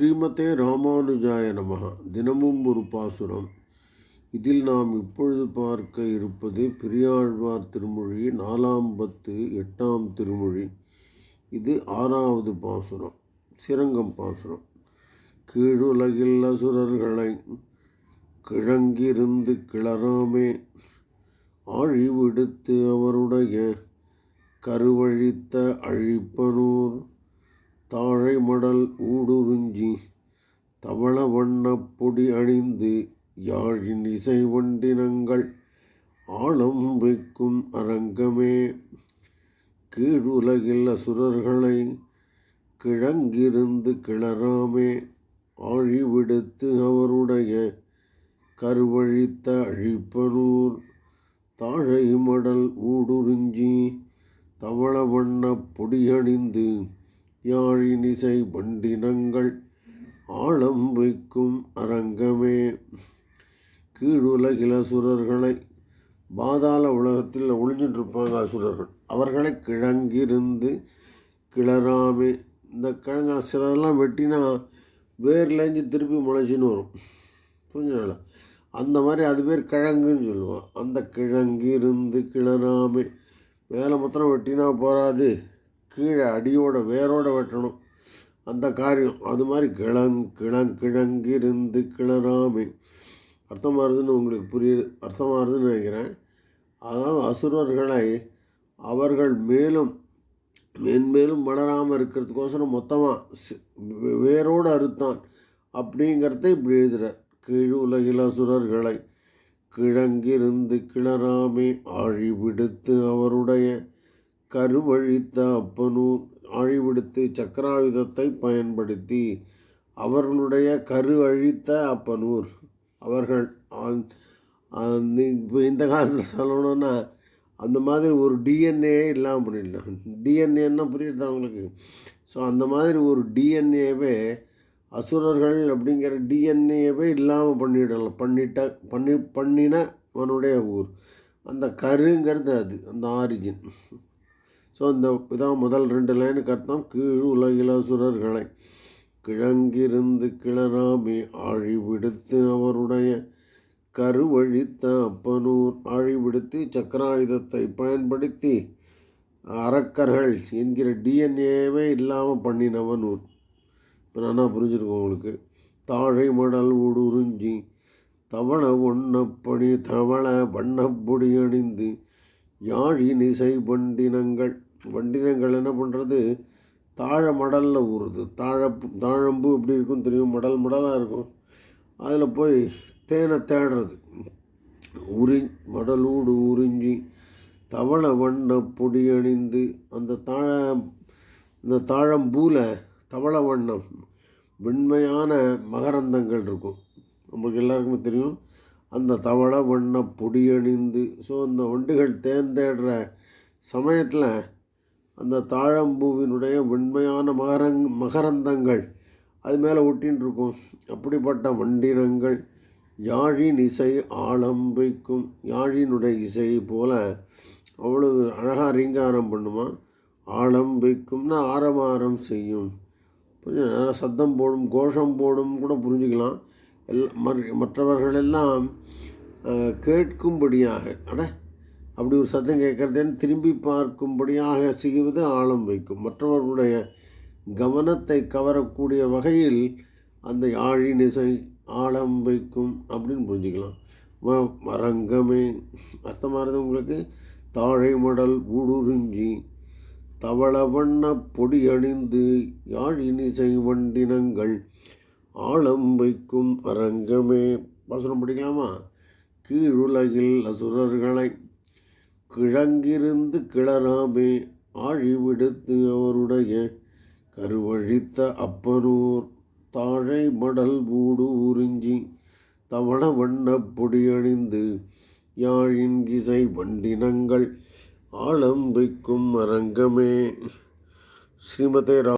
ஸ்ரீமதே ராமானுஜாய நமக தினமும் ஒரு பாசுரம். இதில் நாம் இப்பொழுது பார்க்க இருப்பது பெரியாழ்வார் திருமொழி நாலாம் பத்து எட்டாம் திருமொழி. இது ஆறாவது பாசுரம் சிரங்கம் பாசுரம். கீழுலகில் அசுரர்களை கிழங்கிருந்து கிளறாமே. ஆழிவிடுத்து அவருடைய கருவழித்த அழிப்பனூர் தாழை மடல் ஊடுருஞ்சி தவள வண்ணப் பொடி அணிந்து யாழின் இசை வண்டினங்கள் ஆழம் வைக்கும் அரங்கமே. கீழுலகில் அசுரர்களை கிழங்கிருந்து கிளறாமே. ஆழி விடுத்து அவருடைய கருவழித்த அழிப்பனூர் தாழை மடல் ஊடுருஞ்சி தவள வண்ணப் பொடியணிந்து யாழினிசை பண்டினங்கள் ஆழம் வைக்கும் அரங்கமே. கீழுலகில அசுரர்களை பாதாள உலகத்தில் ஒளிஞ்சிட்டிருப்பாங்க அசுரர்கள். அவர்களை கிழங்கிருந்து கிளறாமே. இந்த கிழங்க சிலதெல்லாம் வெட்டினா வேர்லேஞ்சு திருப்பி முளைச்சின்னு வரும். புரிஞ்சுங்களா அந்த மாதிரி அது பேர் கிழங்குன்னு சொல்லுவோம். அந்த கிழங்கிருந்து கிளறாமே. மேலே மொத்தம் வெட்டினா போகாது கீழே அடியோட வேரோட வெட்டணும். அந்த காரியம். அது மாதிரி கிழங் கிழங் கிழங்கிருந்து கிளறாமை. அர்த்தமாகுதுன்னு உங்களுக்கு புரியுது. அர்த்தமாகுதுன்னு நினைக்கிறேன். அதாவது அசுரர்களை அவர்கள் மேலும் மென்மேலும் வளராமல் இருக்கிறதுக்கோசரம் மொத்தமாக வேரோடு அறுத்தான். அப்படிங்கிறத இப்படி எழுதுகிறார் கீழ் உலகில் அசுரர்களை கிழங்கிருந்து கிளறாமே ஆழி விடுத்து அவருடைய கருவழித்த அப்பனூர் ஆழிவிடுத்து சக்கராயுதத்தை பயன்படுத்தி அவர்களுடைய கரு அழித்த அப்பனூர். அவர்கள் இப்போ இந்த காலத்தில் சொல்லணும்னா அந்த மாதிரி ஒரு டிஎன்ஏ இல்லாமல் பண்ணிடலாம் டிஎன்ஏன்னா புரியுது அவங்களுக்கு ஸோ அந்த மாதிரி ஒரு டிஎன்ஏவே அசுரர்கள் அப்படிங்கிற டிஎன்ஏவே இல்லாமல் பண்ணிடலாம் பண்ணிட்ட பண்ணி பண்ணினவனுடைய ஊர். அந்த கருங்கிறது அது அந்த ஆரிஜின் ஸோ இந்த இதான் முதல் ரெண்டு லைனுக்கு அர்த்தம் கீழ் உலகில் அசுரர்களை. கிழங்கிருந்து கிளராமே ஆழி விடுத்து அவருடைய கருவழித்த அப்பனூர் ஆழிவிடுத்து சக்கராயுதத்தை பயன்படுத்தி அரக்கர்கள் என்கிற டிஎன்ஏவே இல்லாமல் பண்ணினவனூர் இப்போ நானா புரிஞ்சிருக்கோம் உங்களுக்கு? தாழை மடல் ஊடுருஞ்சி தவள ஒன்னப்படி தவள வண்ணப்பொடி அணிந்து யாழின் இசை வண்டினங்கள் என்ன பண்ணுறது தாழ மடலில் ஊறுது. தாழ தாழம்பு எப்படி இருக்கும் தெரியும்? மடல் மடலாக இருக்கும். அதில் போய் தேனை தேடுறது. உறி மடலூடு உறிஞ்சி தவள வண்ண பொடி அணிந்து அந்த தாழ இந்த தாழம்பூவில் தவள வண்ணம் வெண்மையான மகரந்தங்கள் இருக்கும். நம்மளுக்கு எல்லாருக்குமே தெரியும். அந்த தவள வண்ண பொடி அணிந்து ஸோ அந்த வண்டுகள் தேர்ந்தேடுற சமயத்தில் அந்த தாழம்பூவினுடைய வெண்மையான மகரங் மகரந்தங்கள். அது மேலே ஒட்டின்னு இருக்கும் அப்படிப்பட்ட வண்டினங்கள் யாழின் இசை ஆலம்பிக்கும் யாழினுடைய இசை போல் அவ்வளவு அழகாக ரீங்காரம் பண்ணுமா? ஆலம்பிக்கும்னா ஆரமாரம் செய்யும். கொஞ்சம் சத்தம் போடும் கோஷம் போடும் கூட புரிஞ்சுக்கலாம். எல்லாம் மற்றவர்களெல்லாம் கேட்கும்படியாக அட அப்படி ஒரு சத்தம் கேட்குறதேன்னு திரும்பி பார்க்கும்படியாக செய்வது ஆழம் வைக்கும். மற்றவர்களுடைய கவனத்தை கவரக்கூடிய வகையில் அந்த யாழின் இசை ஆழம் வைக்கும் அப்படின்னு புரிஞ்சுக்கலாம். மரங்கமே. அர்த்தமானது உங்களுக்கு? தாழை மடல் ஊடுருஞ்சி தவள வண்ண பொடி அணிந்து யாழினிசை வண்டினங்கள் ஆழம் வைக்கும் அரங்கமே. வசனம் படிக்கலாமா? கீழுலகில் அசுரர்களை கிழங்கிருந்து கிளராமே ஆழி விடுத்து அவருடைய கருவழித்த அப்பனூர் தாழை மடல் பூடு உறிஞ்சி தவண வண்ணப் பொடியணிந்து யாழின் கிசை வண்டினங்கள் ஆழம் வைக்கும் அரங்கமே. ஸ்ரீமதே ரா